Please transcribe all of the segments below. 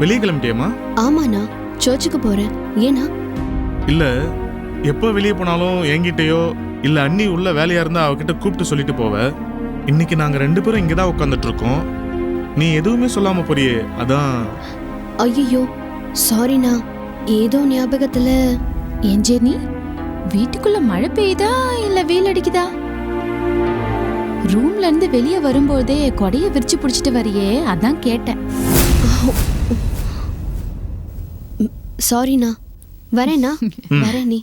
வெளியே கிளம்பிட்டியம்மா? ஆமாண்ணா சர்ச்சுக்கு போறேன். ஏண்ணா? இல்ல எப்போ வெளியே போனாலும் என்கிட்டயோ இல்ல அண்ணி உள்ள வேலையா இருந்தா அவகிட்ட கூப்பிட்டு சொல்லிட்டு போவ. இன்னைக்கு நாங்க ரெண்டு பேரும் இங்க தான் உட்காந்துட்டு இருக்கோம் நீ எதுவுமே சொல்லாம போறியே அதான். ஐயோ சாரிண்ணா ஏதோ ஞாபகத்துல ஏன் ஜெனி வீட்டுக்குள்ள மழை பெய்யுதா இல்ல வெயில் அடிக்குதா? ரூம்ல இருந்து வெளியே வரும்போதே கொடைய விரிச்சு புடிச்சிட்டு வரியே அதான் கேட்டேன். சாரிண்ணா வரேண்ணா வரேன் நீ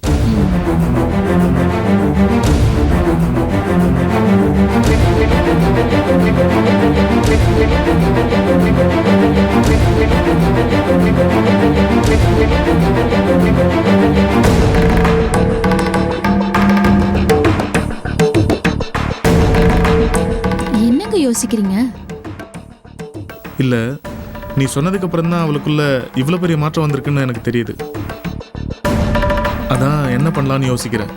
என்னங்க யோசிக்கிறீங்க? இல்ல நீ சொன்னதுக்கு அப்புறம் தான் அவளுக்குள்ள இவ்வளவு பெரிய மாற்றம் வந்திருக்குன்னு எனக்கு தெரியுது. அதான் என்ன பண்ணலாம்னு யோசிக்கிறேன்.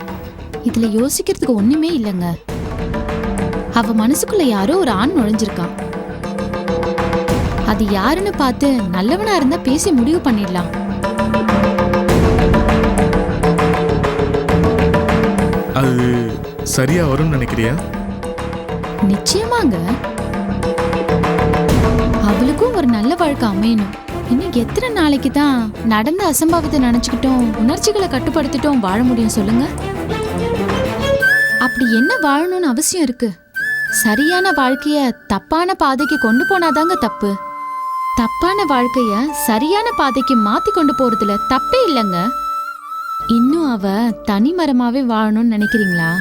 இதுல யோசிக்கிறதுக்கு ஒண்ணுமே இல்லைங்க. அவ மனசுக்குள்ள யாரோ ஒரு ஆண் நுழைஞ்சிருக்கான். அது யாருன்னு பார்த்து நல்லவனா இருந்தா பேசி முடிவு பண்ணிடலாம். அது சரியா வரும்னு நினைக்கிறியா? நிச்சயமாங்க. அவளுக்கும் ஒரு நல்ல வாழ்க்கை அமையணும். இன்னும் எத்தனை நாளைக்கு தான் நடந்த அசம்பாவித்தை நினைச்சுக்கிட்டோம் உணர்ச்சிகளை கட்டுப்படுத்திட்டோம் வாழ முடியும் சொல்லுங்க. அப்படி என்ன வாழணும்னு அவசியம் இருக்கு? சரியான வாழ்க்கைய தப்பான பாதைக்கு கொண்டு போனாதாங்க தப்பு. தப்பான வாழ்க்கைய சரியான பாதைக்கு மாத்தி கொண்டு போறதுல தப்பே இல்லைங்க. இன்னும் அவ தனிமரமாவே வாழணும்னு நினைக்கிறீங்களா?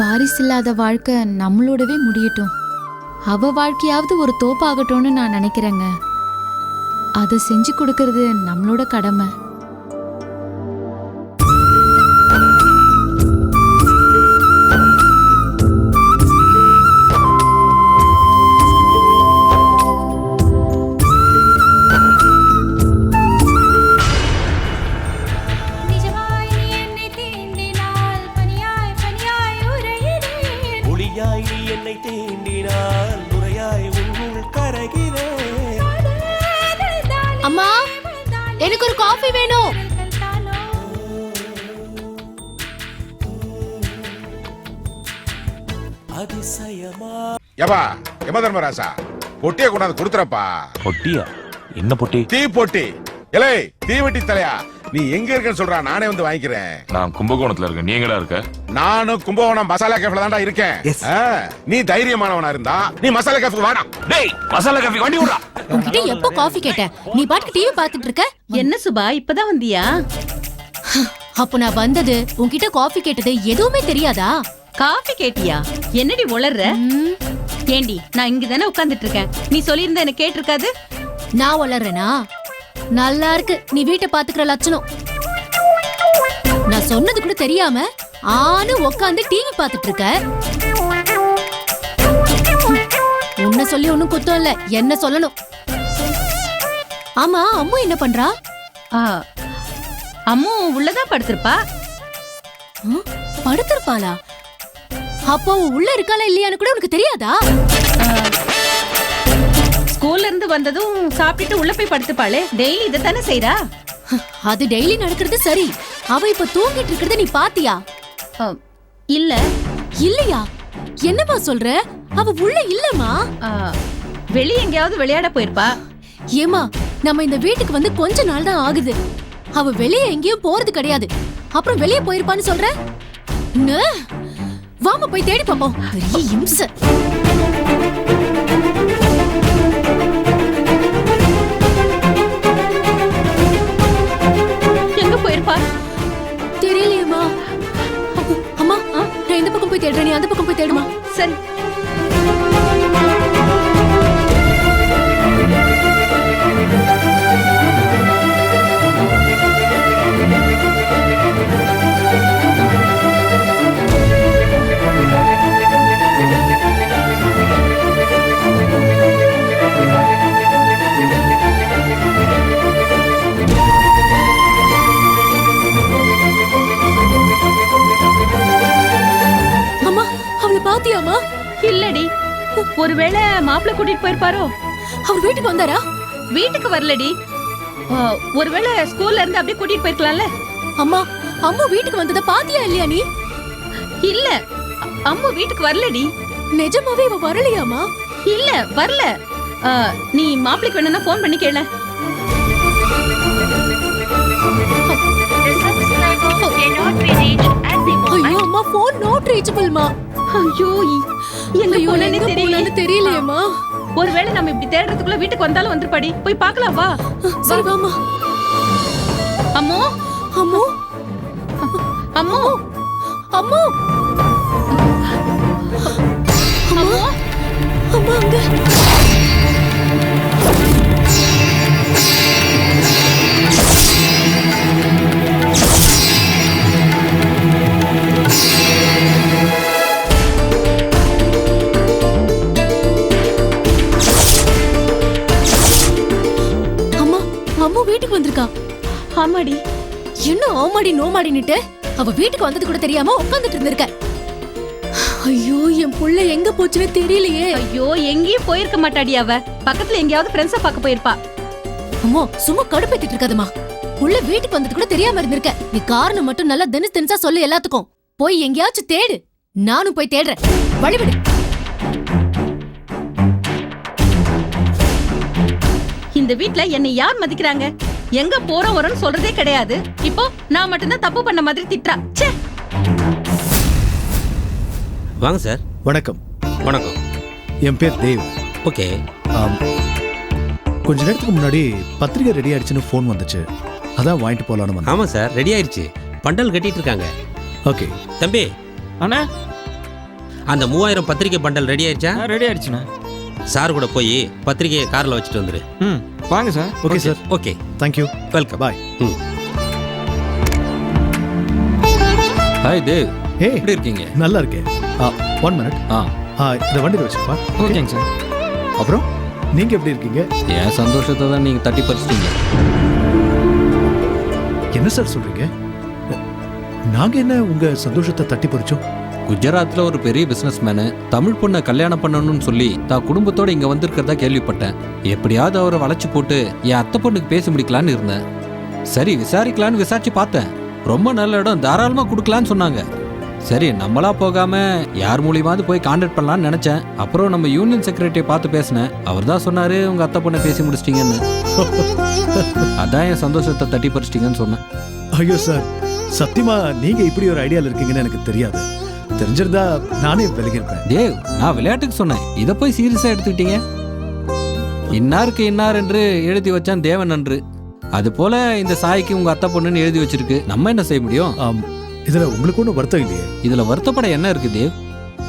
வாரிசில்லாத வாழ்க்கை நம்மளோடவே முடியட்டும். அவ வாழ்க்கையாவது ஒரு தோப்பாகட்டும்னு நான் நினைக்கிறேங்க. அதை செஞ்சு கொடுக்கறது நம்மளோட கடமை. ஏப்பா யம தர்மராசா பொட்டிய கொண்டாந்து கொடுத்துறப்பா. பொட்டியா? என்ன பொட்டி? தீ பொட்டி. இலை தீவெட்டி தலையா? நீ எங்க இருக்கன்னு சொல்றா நானே வந்து வாங்கிக்கிறேன். நான் கும்பகோணத்துல இருக்கேன். நீ எங்கடா இருக்க? நானும் கும்பகோணம் மசாலா கேஃப்ல தான்டா இருக்கேன். ஆ, நீ தைரியமானவனா இருந்தா நீ மசாலா கேஃப்க்கு வாடா. டேய் மசாலா காஃபி வண்டி விடுறா உன்கிட்ட எப்போ காஃபி கேட்டேன்? நீ பாட்டுக்கு டிவி பார்த்துட்டு இருக்க? என்ன சுபா இப்பதான் வந்தியா? அப்போ நான் வந்தது உன்கிட்ட காஃபி கேட்டது எதுவுமே தெரியாதா? காஃபி கேட்டியா? என்னடி உளர்ற? ம், ஏண்டி நான் இங்க தானே உட்கார்ந்துட்டு இருக்கேன் நீ சொல்லியிருந்தா எனக்கு கேட்டிருக்காது? நான் வளர்றேனா? நல்லா இருக்கு. நீ வீட்டை பாத்துக்கிற லட்சணம். நான் சொன்னது கூட தெரியாம ஆனு உட்காந்து டிவி பார்த்துட்டு இருக்க உன்னை சொல்லி ஒண்ணும் குத்தம் இல்ல. என்ன சொல்லணும்? ஆமா அம்மு என்ன பண்றா? ஆ, அம்மு உள்ளதான் படுத்திருப்பா. ஆ, படுத்திருப்பாளா? அப்போ உள்ள இருக்காளா இல்லையான்னு கூட உனக்கு தெரியாதா? ஸ்கூல்ல இருந்து வந்ததும் சாப்பிட்டுட்டு உள்ள போய் படுத்துப்பாளே. டெய்லி இதை தானே செய்றா? அது டெய்லி நடக்கிறது சரி. அவ இப்ப தூங்கிட்டு இருக்கிறத நீ பாத்தியா? இல்ல. இல்லையா? என்னமா சொல்ற? அவ உள்ள இல்லம்மா. ஆ, வெளிய எங்கேயாவது விளையாட போயிருப்பா. ஏமா நம்ம இந்த வீட்டுக்கு வந்து கொஞ்ச நாள் தான் ஆகுது. அவ வெளியே எங்கேயும் போறது கிடையாது. அப்புறம் வெளியே போயிருப்பான்னு சொல்ற. வாமா போய் தேடி பாப்போம். பெரிய இம்சை. எங்க போயிருப்பா? தெரியலையேம்மா. அம்மா நான் இந்த பக்கம் போய் தேடுறேன் நீ அந்த பக்கம் போய் தேடுமா. சரி. ஒருவேளை மாப்பிள்ளை கூட்டிட்டு போயிருப்பாரோ? அவர் வீட்டுக்கு வந்தாரா? வீட்டுக்கு வரலடி. ஒருவேளை ஸ்கூல்ல இருந்து அப்படியே கூட்டிட்டு போயிருக்கலாம்ல? அம்மா அம்மா வீட்டுக்கு வந்ததை பாத்தியா இல்லையா நீ? இல்ல அம்மு வீட்டுக்கு வரலடி. நிஜமாவே இவ வரலையாமா இல்ல வரல. நீ மாப்பிளைக்கு வேணும்னா ஃபோன் பண்ணி கேள. ஐயோ அம்மா போன் நாட் ரீச்சபிள்மா ஐயோ எங்க போனேன்னு தெரியல போனான்னு தெரியலையேம்மா. ஒருவேளை நம்ம இப்படி தேடுறதுக்குள்ள வீட்டுக்கு வந்தாலும் வந்துருப்பாடி. போய் பார்க்கலாம் வா. சரி வாமா அம்மு? அம்மோ? அம்மு? அம்மோ? அம்மு? அம்மா அங்க. அம்மா வீட்டுக்கு வந்திருக்கா. ஆமாடி. என்ன ஆமாடி நோமாடின்னுட்டு? அவ வீட்டுக்கு வந்தது கூட தெரியாம உட்காந்துட்டு இருந்திருக்க. ஐயோ என் புள்ள எங்க போச்சுன்னு தெரியலையே. ஐயோ எங்கேயும் போயிருக்க மாட்டாடி அவ. பக்கத்துல எங்கேயாவது ஃப்ரெண்ட்ஸ பார்க்க போயிருப்பா. அம்மா சும்மா கடுப்பேத்திட்டு இருக்காதம்மா. புள்ள வீட்டுக்கு வந்தது கூட தெரியாம இருந்திருக்க. நீ காரணம் மட்டும் நல்லா தினசு தினசா சொல்லு எல்லாத்துக்கும். போய் எங்கேயாச்சும் தேடு. நானும் போய் தேடுறேன். வழிவிடு. இந்த வீட்ல என்னை யார் மதிக்கிறாங்க? எங்க போறோம் வரோம்னு சொல்றதே கிடையாது. இப்போ நான் மட்டும்தான் தப்பு பண்ண மாதிரி திட்டுறா. ச்சே! வாங்க சார். வணக்கம். வணக்கம். என் பேர் தேவ். ஓகே. ஆம், கொஞ்ச நேரத்துக்கு முன்னாடி பத்திரிகை ரெடி ஆயிடுச்சுன்னு ஃபோன் வந்துச்சு. அதான் வாங்கிட்டு போலான்னு வந்தேன். ஆமாம் சார். ரெடி ஆயிடுச்சு. பண்டல் கட்டிட்டு இருக்காங்க. ஓகே. தம்பி. அண்ணா. அந்த மூவாயிரம் பத்திரிக்கை பண்டல் ரெடி ஆயிடுச்சா? ரெடி ஆயிடுச்சுண்ணா. சார் கூட போய் பத்திரிக்கையை காரில் வச்சுட்டு வந்துரு. ம் வாங்க sir. Okay sir. Okay. Thank you welcome bye ம். ஹாய் தேவ் ஏ எப்படி இருக்கீங்க? நல்லா இருக்கேன். ஒன் மினிட் ஆ. இந்த வண்டியில் வச்சுப்பா ஓகேங்க சார். அப்புறம் நீங்க எப்படி இருக்கீங்க? என் சந்தோஷத்தை தான் நீங்கள் தட்டி பறிச்சிட்டீங்க. என்ன சார் சொல்றீங்க? நாங்க என்ன உங்க சந்தோஷத்தை தட்டி பறிச்சோம்? குஜராத்தில் ஒரு பெரிய பிஸ்னஸ் மேனு தமிழ் பொண்ணை கல்யாணம் பண்ணணும்னு சொல்லி தான் குடும்பத்தோடு இங்கே வந்திருக்கிறதா கேள்விப்பட்டேன். எப்படியாவது அவரை வளைச்சு போட்டு என் அத்தை பொண்ணுக்கு பேசி முடிக்கலான்னு இருந்தேன். சரி விசாரிக்கலான்னு விசாரிச்சு பார்த்தேன். ரொம்ப நல்ல இடம் தாராளமாக கொடுக்கலான்னு சொன்னாங்க. சரி நம்மளா போகாம யார் மூலியமாவது போய் கான்டாக்ட் பண்ணலான்னு நினைச்சேன். அப்புறம் நம்ம யூனியன் செக்ரட்டரியை பார்த்து பேசினேன். அவர் தான் சொன்னாரு உங்க அத்தை பொண்ணை பேசி முடிச்சிட்டீங்கன்னு. அதான் என் சந்தோஷத்தை தட்டி பறிச்சிட்டீங்கன்னு சொன்னேன். ஐயோ சார் சத்தியமா நீங்க இப்படி ஒரு ஐடியாவில் இருக்கீங்கன்னு எனக்கு தெரியாது. தெரிஞ்சிருந்தா நானே விலகிருப்பேன் தேவ் நான் விளையாட்டுக்கு சொன்னேன். இதை போய் சீரியஸா எடுத்துக்கிட்டீங்க? இன்னாருக்கு இன்னார் என்று எழுதி வச்சான் தேவன் அன்று. அது போல இந்த சாய்க்கு உங்க அத்தை பொண்ணுன்னு எழுதி வச்சிருக்கு. நம்ம என்ன செய்ய முடியும்? ஆம், இதுல உங்களுக்கு ஒன்றும் வருத்தம் இல்லையே? இதுல வருத்தப்பட என்ன இருக்கு தேவ்?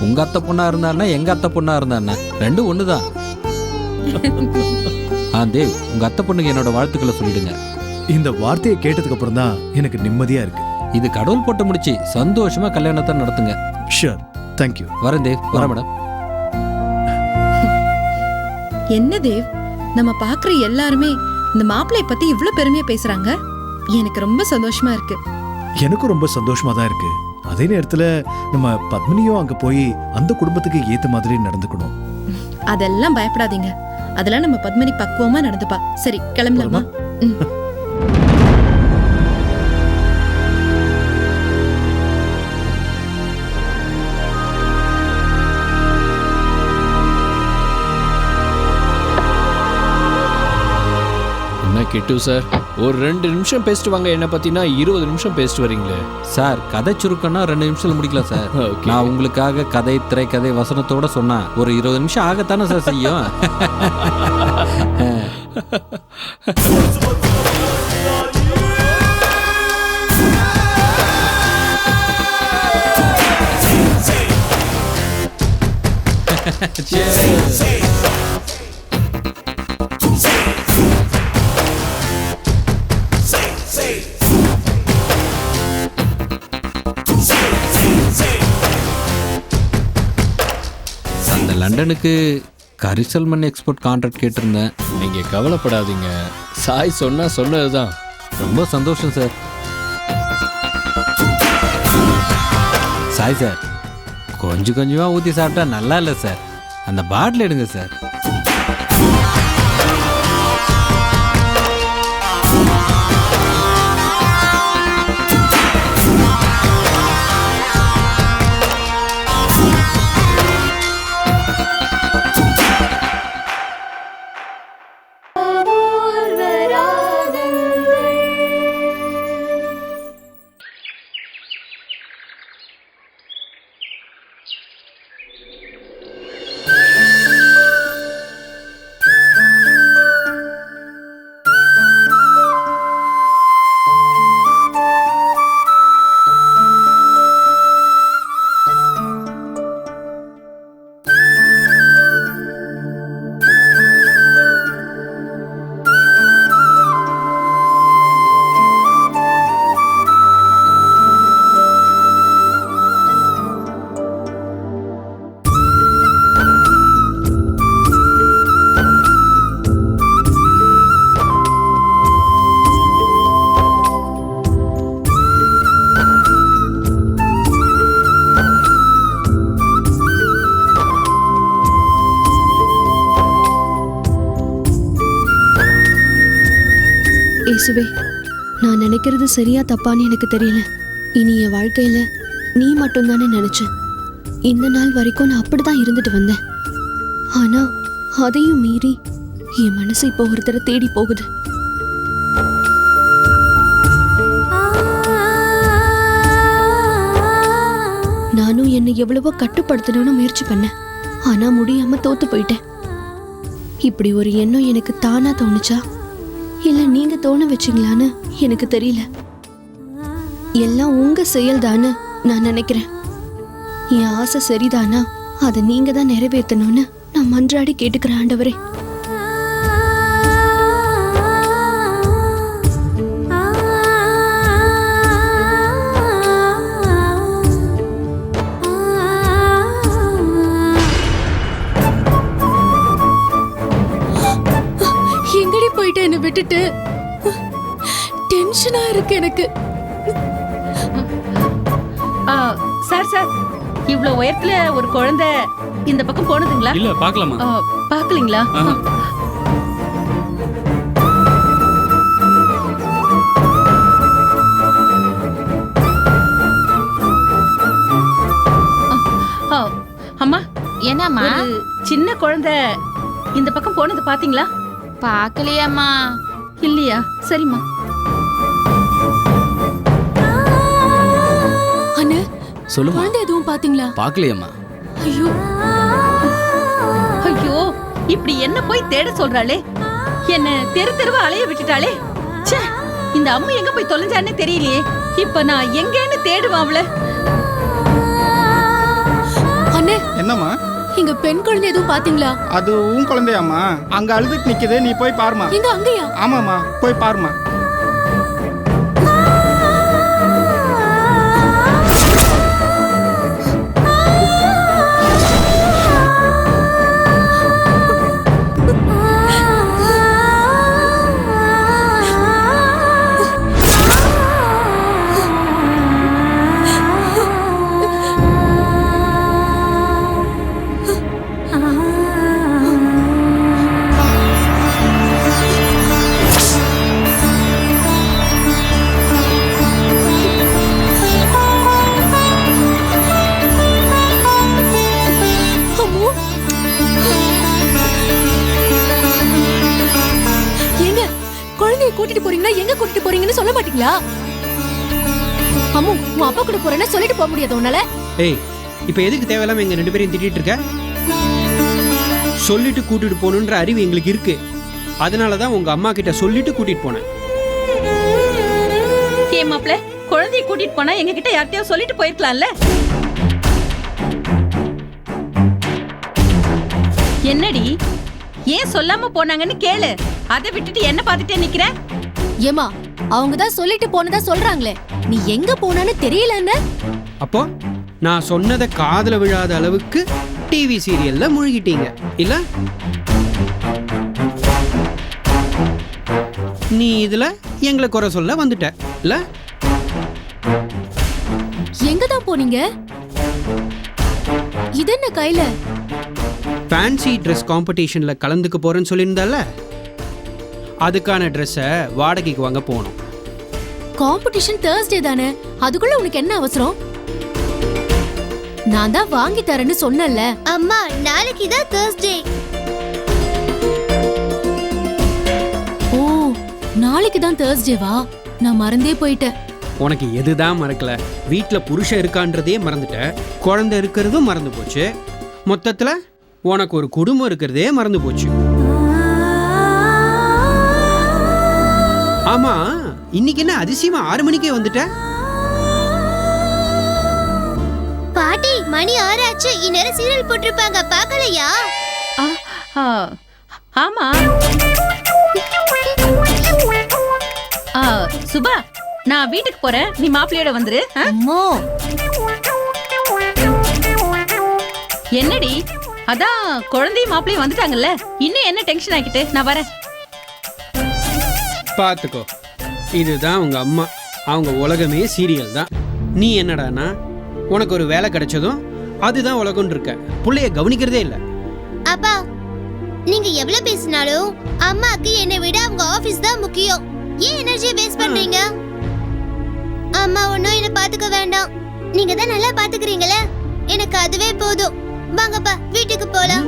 உங்க அத்தை பொண்ணா இருந்தாருன்னா எங்க அத்தை பொண்ணா இருந்தாருன்னா ரெண்டும் ஒண்ணுதான். ஆ தேவ் உங்க அத்தை பொண்ணுக்கு என்னோட வாழ்த்துக்களை சொல்லிடுங்க. இந்த வார்த்தையை கேட்டதுக்கு அப்புறம் தான் எனக்கு நிம்மதியா இருக்கு. இது கடவுள் போட்டு முடிச்சு சந்தோஷமா கல்யாணத்தை நடத்துங்க. ஷூர் தேங்க்யூ வரேன் தேவ். வரேன் மேடம். என்ன தேவ்? நம்ம பாக்குற எல்லாருமே இந்த மாப்பிளைய பத்தி இவ்ளோ பெருமையா பேசுறாங்க. எனக்கு ரொம்ப சந்தோஷமா இருக்கு. எனக்கும் ரொம்ப சந்தோஷமா தான் இருக்கு. அதே நேரத்துல நம்ம பத்மினியும் அங்க போய் அந்த குடும்பத்துக்கு ஏத்த மாதிரி நடந்துக்கணும். அதெல்லாம் பயப்படாதீங்க. அதெல்லாம் நம்ம பத்மினி பக்குவமா நடந்துப்பா. சரி கிளம்பலாமா? கிட்டு சார் ஒரு ரெண்டு நிமிஷம் பேசிட்டு வாங்க. என்ன பத்தினா இருபது நிமிஷம் பேசிட்டு வரீங்களே. சார் கதை சுருக்கம்னா ரெண்டு நிமிஷத்துல முடிக்கலாம் சார். நான் உங்களுக்காக கதை திரைக்கதை வசனத்தோட சொன்னா ஒரு இருபது நிமிஷம் ஆகத்தானே சார் செய்யும். அந்த லண்டனுக்கு கரிசல் மண் எக்ஸ்போர்ட் கான்ட்ராக்ட் கேட்டிருந்தேன். நீங்கள் கவலைப்படாதீங்க. சாய் சொன்னா சொன்னதுதான். ரொம்ப சந்தோஷம் சார் சாய் சார் கொஞ்சம் கொஞ்சமாக ஊற்றி சாப்பிட்டா நல்லா இல்லை சார் அந்த பாட்டில் எடுங்க சார் நினைக்கிறது சரியா தப்பான்னு எனக்கு தெரியல. இனி என் வாழ்க்கையில நீ மட்டும்தானே நினைச்சேன் இந்த நாள் வரைக்கும் நான் அப்படிதான் இருந்துட்டு வந்தேன். ஆனா அதையும் மீறி என் மனசு இப்போ ஒருத்தரை தேடி போகுது. நானும் என்னை எவ்வளவோ கட்டுப்படுத்தணும்னு முயற்சி பண்ணேன். ஆனா முடியாம தோத்து போயிட்டேன். இப்படி ஒரு எண்ணம் எனக்கு தானா தோணுச்சா? இல்ல நீங்க தோண வச்சீங்களான்னு எனக்கு தெரியல. எல்லாம் உங்க செயல்தான்னு நான் நினைக்கிறேன். என் ஆசை சரிதானா? அதை நீங்க தான் நிறைவேற்றணும்னு நான் மன்றாடி கேட்டுக்கிறேன் ஆண்டவரே. விட்டுட்டு டென்ஷனா இருக்கு எனக்கு. ஆ, சார் சார் இவ்ளோ உயரத்துல ஒரு குழந்தை இந்த பக்கம் போனதுங்களா? இல்ல பார்க்கலாமா? ஆ, பாக்கலீங்களா ஆ, அம்மா என்னம்மா? சின்ன குழந்தை இந்த பக்கம் போனது பாத்தீங்களா பார்க்கலையாம்மா. இல்லையா? சரிம்மா. அண்ணே சொல்லுமா. குழந்தை எதுவும் பாத்தீங்களா பார்க்கலையம்மா. ஐயோ. ஐயோ இப்படி என்ன போய் தேட சொல்றாளே? என்ன தெரு தெருவா அலைய விட்டுட்டாளே? ச்சே இந்த அம்மா எங்க போய் தொலைஞ்சான்னு தெரியலையே. இப்ப நான் எங்கன்னு தேடுவான் அவள. அண்ணே. என்னம்மா? இங்க பெண் குழந்தை எதுவும் பாத்தீங்களா? அது உன் குழந்தையாம்மா. அங்க அழுதுட்டு நிக்குது நீ போய் பாருமா எங்க அங்கயா? ஆமாம்மா போய் பாருமா உன் அப்பா கூட போறேன்னா சொல்லிட்டு போக முடியாது உன்னால. ஏய் இப்போ எதுக்கு தேவையில்லாம எங்க ரெண்டு பேரையும் திட்டிட்டு இருக்க? சொல்லிட்டு கூட்டிட்டு போகணுன்ற அறிவு எங்களுக்கு இருக்கு. அதனால தான் உங்க அம்மா கிட்ட சொல்லிட்டு கூட்டிட்டு போனேன். ஏன் மாப்ள குழந்தைய கூட்டிட்டு போனா எங்க கிட்ட யார்கிட்டயோ சொல்லிட்டு போயிருக்கலாம்ல? என்னடி ஏன் சொல்லாம போனாங்கன்னு கேளு. அதை விட்டுட்டு என்ன பார்த்துட்டே நிக்கிற? ஏமா அவங்க தான் சொல்லிட்டு போனதா சொல்றாங்களே. நீ எங்க போனான்னு தெரியலன்னு? அப்போ நான் சொன்னதை காதுல விழாத அளவுக்கு டிவி சீரியல்ல முழுகிட்டீங்க. இல்ல? நீ இதுல எங்களை குறை சொல்ல வந்துட்ட. இல்ல? எங்க தான் போனீங்க? இது என்ன கையில? ஃபேன்சி ட்ரெஸ் காம்படிஷனில் கலந்துக்க போகிறேன்னு சொல்லியிருந்தால அதுக்கான ட்ரெஸ்ஸை வாடகைக்கு வாங்க போகணும் காம்படிஷன் Thursday தானே? அதுக்குள்ள உனக்கு என்ன அவசரம்? நான் தான் வாங்கி தரேன்னு சொன்னேன்ல. அம்மா நாளைக்கு தான் தேர்ஸ்டே ஓ நாளைக்கு தான் தேர்ஸ்டேவா நான் மறந்தே போயிட்டேன். உனக்கு எதுதான் மறக்கல? வீட்டில் புருஷன் இருக்கான்றதே மறந்துட்ட. குழந்தை இருக்கிறதும் மறந்து போச்சு. மொத்தத்தில் உனக்கு ஒரு குடும்பம் இருக்கிறதே மறந்து போச்சு. ஆமா. இன்னைக்கு என்ன அதிசயமா ஆறு மணிக்கே வந்துட்ட? பாட்டி மணி ஆறாச்சு. இந்நேரம் சீரியல் போட்டிருப்பாங்க. பார்க்கலையா? ஆ, ஆ, ஆமா. ஆ, சுபா நான் வீட்டுக்கு போறேன். நீ மாப்பிள்ளையோட வந்துரு ஆ? அம்மா. என்னடி? அதான் குழந்தையும் மாப்பிள்ளையும் வந்துட்டாங்கல்ல. இன்னும் என்ன டென்ஷன் ஆக்கிட்டு? நான் வரேன். பார்த்துக்கோ இதுதான் உங்க அம்மா. அவங்க உலகமே சீரியல் தான். நீ என்னடானா? உனக்கு ஒரு வேலை கிடைச்சதும் அதுதான் உலகம்னு இருக்க. புள்ளைய கவனிக்கிறதே இல்லை. அப்பா நீங்க எவ்வளவு பேசினாலும் அம்மாக்கு என்னை விட அவங்க ஆபீஸ் தான் முக்கியம். ஏன் எனர்ஜியை வேஸ்ட் பண்றீங்க? அம்மா ஒன்னும் என்ன பாத்துக்க வேண்டாம். நீங்க தான் நல்லா பாத்துக்கிறீங்களே? எனக்கு அதுவே போதும். வாங்கப்பா வீட்டுக்கு போலாம்.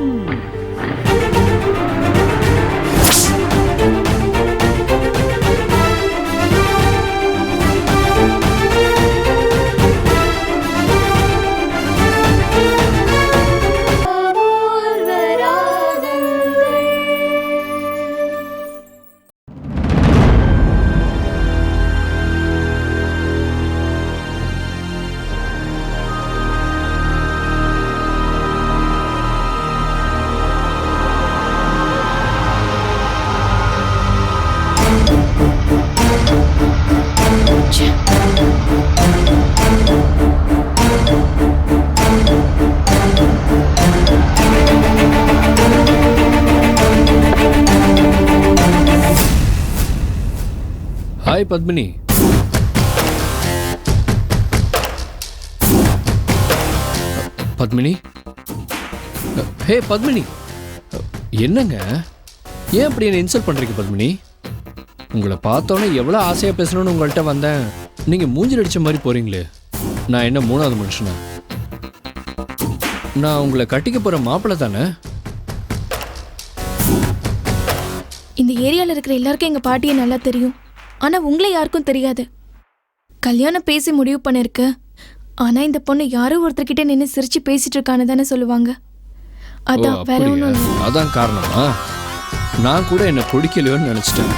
ஹாய் பத்மினி. பத்மினி? ஹே பத்மினி. என்னங்க? ஏன் அப்படி என்ன இன்சல்ட் பண்றீங்க பத்மினி? உங்களை பார்த்தோன்னே எவ்வளோ ஆசையாக பேசணும்னு உங்கள்கிட்ட வந்தேன். நீங்கள் மூஞ்சில் அடிச்ச மாதிரி போறீங்களே. நான் என்ன மூணாவது மனுஷனா? நான் உங்களை கட்டிக்க போகிற மாப்பிள்ளை தானே? இந்த ஏரியாவில் இருக்கிற எல்லாருக்கும் எங்க பாட்டியை நல்லா தெரியும். ஆனா உங்களை யாருக்கும் தெரியாது. கல்யாணம் பேசி முடிவு பண்ணிருக்கு. ஆனா இந்த பொண்ணு யாரோ ஒருத்தர்கிட்ட நின்று சிரிச்சு பேசிட்டு இருக்கான்னு தானே சொல்லுவாங்க. அதான் வேற ஒன்றும் இல்லை. அதான் காரணமா. நான் கூட என்ன பிடிக்கலையோன்னு நினைச்சிட்டேன்.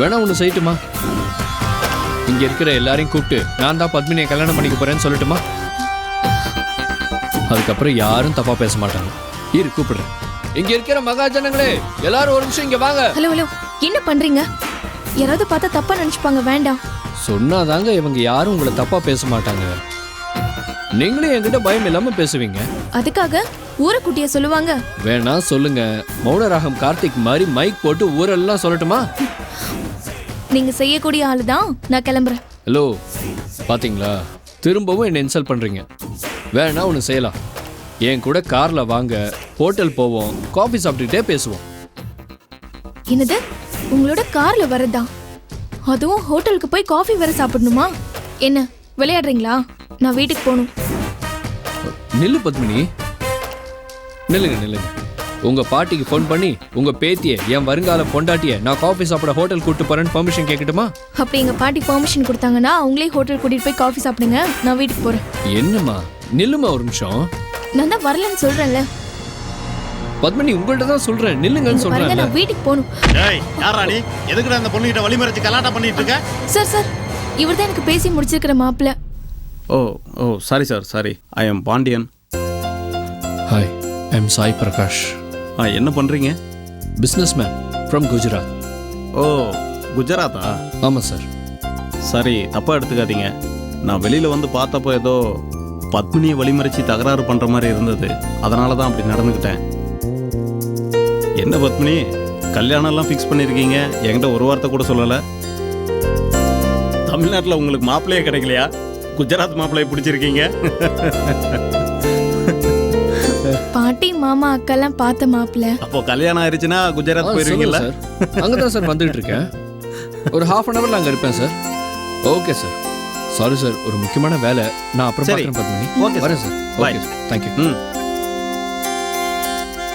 வேணா ஒன்று செய்யட்டுமா? இங்க இருக்கிற எல்லாரையும் கூப்பிட்டு நான் தான் பத்மினியை கல்யாணம் பண்ணிக்க போறேன்னு சொல்லட்டுமா? அதுக்கப்புறம் யாரும் தப்பா பேச மாட்டாங்க. இரு கூப்பிடுறேன். இங்க இருக்கிற மகாஜனங்களே எல்லாரும் ஒரு நிமிஷம் இங்க வாங்க. Hello hello. என்ன பண்றீங்க? யாராவது பார்த்தா தப்பா நினைச்சுப்பாங்க வேண்டாம். சொன்னாதாங்க இவங்க யாரும் உங்களை தப்பா பேச மாட்டாங்க. நீங்களும் என்கிட்ட பயம் இல்லாம பேசுவீங்க. அதுக்காக ஊரைக்குட்டிய சொல்லுவாங்க. வேணா சொல்லுங்க. மௌனராகம் கார்த்திக் மாதிரி மைக் போட்டு ஊரெல்லாம் சொல்லட்டுமா? நீங்க செய்யக்கூடிய ஆளு தான் நான் கிளம்புறேன். ஹலோ பாத்தீங்களா? திரும்பவும் என்ன இன்சல்ட் பண்றீங்க. வேணா ஒன்று செய்யலாம். என் கூட கார்ல வாங்க ஹோட்டல் போவோம் காஃபி சாப்பிட்டுக்கிட்டே பேசுவோம். என்னது? உங்களோட கார்ல வரதா அதுவும் ஹோட்டலுக்கு போய் காஃபி வேற சாப்பிடணுமா? என்ன விளையாடுறீங்களா? நான் வீட்டுக்கு போகணும். நில்லு பத்மினி. நில்லுங்க நில்லுங்க. உங்க பாட்டிக்கு ஃபோன் பண்ணி உங்க பேத்திய என் வருங்கால பொண்டாட்டிய நான் காஃபி சாப்பிட ஹோட்டல் கூட்டு போறேன்னு பெர்மிஷன் கேட்கட்டுமா அப்படி எங்க பாட்டி பெர்மிஷன் கொடுத்தாங்கன்னா அவங்களே ஹோட்டல் கூட்டிட்டு போய் காஃபி சாப்பிடுங்க. நான் வீட்டுக்கு போறேன். என்னம்மா? நில்லுமா ஒரு நிமிஷம். நான் தான் வரலன்னு சொல்றேன்ல. பத்மினி உங்கள்ட்ட தான் சொல்றேன். நில்லுங்கன்னு நான் வீட்டுக்கு போகணும். ஏய் யாரா நீ? எதுக்குடா அந்த பொண்ணுகிட்ட வழிமறைச்சு கலாட்டா பண்ணிட்டு இருக்க? சார் சார் இவர் தான் எனக்கு பேசி முடிச்சிருக்கிற மாப்பிள்ள. ஓ ஓ sorry sir sorry. I am Pandiyan. Hi I am Sai Prakash ஆ என்ன பண்றீங்க? பிஸ்னஸ் மேன் ஃப்ரம் குஜராத் ஓ குஜராத்தா? ஆமாம் சார். சரி தப்பா எடுத்துக்காதீங்க. நான் வெளியில வந்து பார்த்தப்போ ஏதோ பத்மினியை வழிமறைச்சு தகராறு பண்ற மாதிரி இருந்தது. அதனால தான் அப்படி நடந்துக்கிட்டேன். என்ன பத்மினி? கல்யாணம் எல்லாம் ஃபிக்ஸ் பண்ணியிருக்கீங்க என்கிட்ட ஒரு வார்த்தை கூட சொல்லலை. தமிழ்நாட்டில் உங்களுக்கு மாப்பிள்ளையே கிடைக்கலையா? குஜராத் மாப்பிள்ளையை பிடிச்சிருக்கீங்க. பாட்டி மாமா அக்கெல்லாம் பார்த்த மாப்பிள்ள. அப்போ கல்யாணம் ஆயிடுச்சுன்னா குஜராத் போயிருவீங்கல்ல? சார். அங்கே தான் சார் வந்துட்டு இருக்கேன் ஒரு ஹாஃப் அன் ஹவரில் அங்கே இருப்பேன் sir. Okay sir. Sorry sir ஒரு முக்கியமான வேலை. நான் அப்புறம் சரி. பார்க்குறேன் பத்மினி. ஓகே வரேன் sir. Sir Bye. Okay thank you ம்.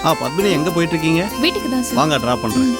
ஆ பத்மினி எங்க போயிட்டு இருக்கீங்க? வீட்டுக்கு தான் சார் வாங்க ட்ராப் பண்றேன்.